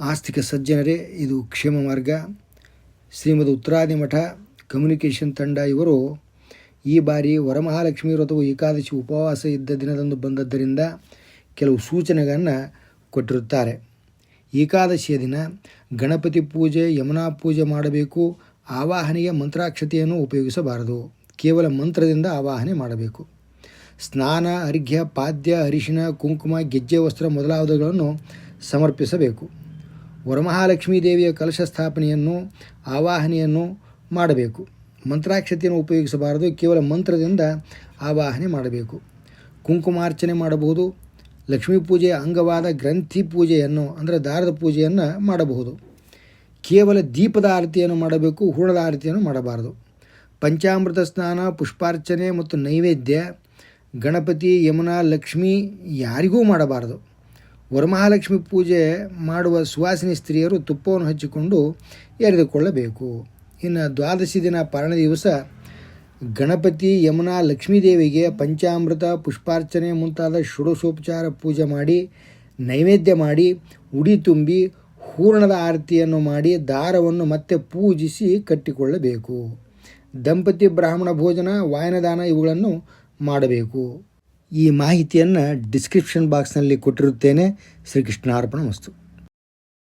ಆಸ್ತಿಕ ಸಜ್ಜನರೇ, ಇದು ಕ್ಷೇಮ ಮಾರ್ಗ. ಶ್ರೀಮದ್ ಉತ್ತರಾದಿ ಮಠ, ಕಮ್ಯುನಿಕೇಷನ್ ತಂಡ ಇವರು ಈ ಬಾರಿ ವರಮಹಾಲಕ್ಷ್ಮಿ ವ್ರತವು ಏಕಾದಶಿ ಉಪವಾಸ ಇದ್ದ ದಿನದಂದು ಬಂದದ್ದರಿಂದ ಕೆಲವು ಸೂಚನೆಗಳನ್ನು ಕೊಟ್ಟಿರುತ್ತಾರೆ. ಏಕಾದಶಿಯ ದಿನ ಗಣಪತಿ ಪೂಜೆ, ಯಮುನಾ ಪೂಜೆ ಮಾಡಬೇಕು. ಆವಾಹನೆಗೆ ಮಂತ್ರಾಕ್ಷತೆಯನ್ನು ಉಪಯೋಗಿಸಬಾರದು. ಕೇವಲ ಮಂತ್ರದಿಂದ ಆವಾಹನೆ ಮಾಡಬೇಕು. ಸ್ನಾನ, ಅರ್ಘ್ಯ, ಪಾದ್ಯ, ಅರಿಶಿನ, ಕುಂಕುಮ, ಗೆಜ್ಜೆ, ವಸ್ತ್ರ ಮೊದಲಾದವುಗಳನ್ನು ಸಮರ್ಪಿಸಬೇಕು. ವರಮಹಾಲಕ್ಷ್ಮೀ ದೇವಿಯ ಕಲಶ ಸ್ಥಾಪನೆಯನ್ನು, ಆವಾಹನೆಯನ್ನು ಮಾಡಬೇಕು. ಮಂತ್ರಾಕ್ಷತೆಯನ್ನು ಉಪಯೋಗಿಸಬಾರದು. ಕೇವಲ ಮಂತ್ರದಿಂದ ಆವಾಹನೆ ಮಾಡಬೇಕು. ಕುಂಕುಮಾರ್ಚನೆ ಮಾಡಬಹುದು. ಲಕ್ಷ್ಮೀ ಪೂಜೆಯ ಅಂಗವಾದ ಗ್ರಂಥಿ ಪೂಜೆಯನ್ನು, ಅಂದರೆ ದಾರದ ಪೂಜೆಯನ್ನು ಮಾಡಬಹುದು. ಕೇವಲ ದೀಪದ ಆರತಿಯನ್ನು ಮಾಡಬೇಕು. ಹೂಣದ ಆರತಿಯನ್ನು ಮಾಡಬಾರದು. ಪಂಚಾಮೃತ ಸ್ನಾನ, ಪುಷ್ಪಾರ್ಚನೆ ಮತ್ತು ನೈವೇದ್ಯ, ಗಣಪತಿ, ಯಮುನಾ, ಲಕ್ಷ್ಮಿ ಯಾರಿಗೂ ಮಾಡಬಾರದು. ವರಮಹಾಲಕ್ಷ್ಮಿ ಪೂಜೆ ಮಾಡುವ ಸುವಾಸಿನಿ ಸ್ತ್ರೀಯರು ತುಪ್ಪವನ್ನು ಹಚ್ಚಿಕೊಂಡು ಎರೆದುಕೊಳ್ಳಬೇಕು. ಇನ್ನು ದ್ವಾದಶಿ ದಿನ ಪಾರಣ ದಿವಸ ಗಣಪತಿ ಯಮುನಾ ಲಕ್ಷ್ಮೀದೇವಿಗೆ ಪಂಚಾಮೃತ, ಪುಷ್ಪಾರ್ಚನೆ ಮುಂತಾದ ಷೋಡಶೋಪಚಾರ ಪೂಜೆ ಮಾಡಿ, ನೈವೇದ್ಯ ಮಾಡಿ, ಉಡಿ ತುಂಬಿ, ಹೂರಣದ ಆರತಿಯನ್ನು ಮಾಡಿ, ದಾರವನ್ನು ಮತ್ತೆ ಪೂಜಿಸಿ ಕಟ್ಟಿಕೊಳ್ಳಬೇಕು. ದಂಪತಿ ಬ್ರಾಹ್ಮಣ ಭೋಜನ, ವಾಯನದಾನ ಇವುಗಳನ್ನು ಮಾಡಬೇಕು. ಈ ಮಾಹಿತಿಯನ್ನು ಡಿಸ್ಕ್ರಿಪ್ಷನ್ ಬಾಕ್ಸ್ನಲ್ಲಿ ಕೊಟ್ಟಿರುತ್ತೇನೆ. ಶ್ರೀಕೃಷ್ಣಾರ್ಪಣ ವಸ್ತು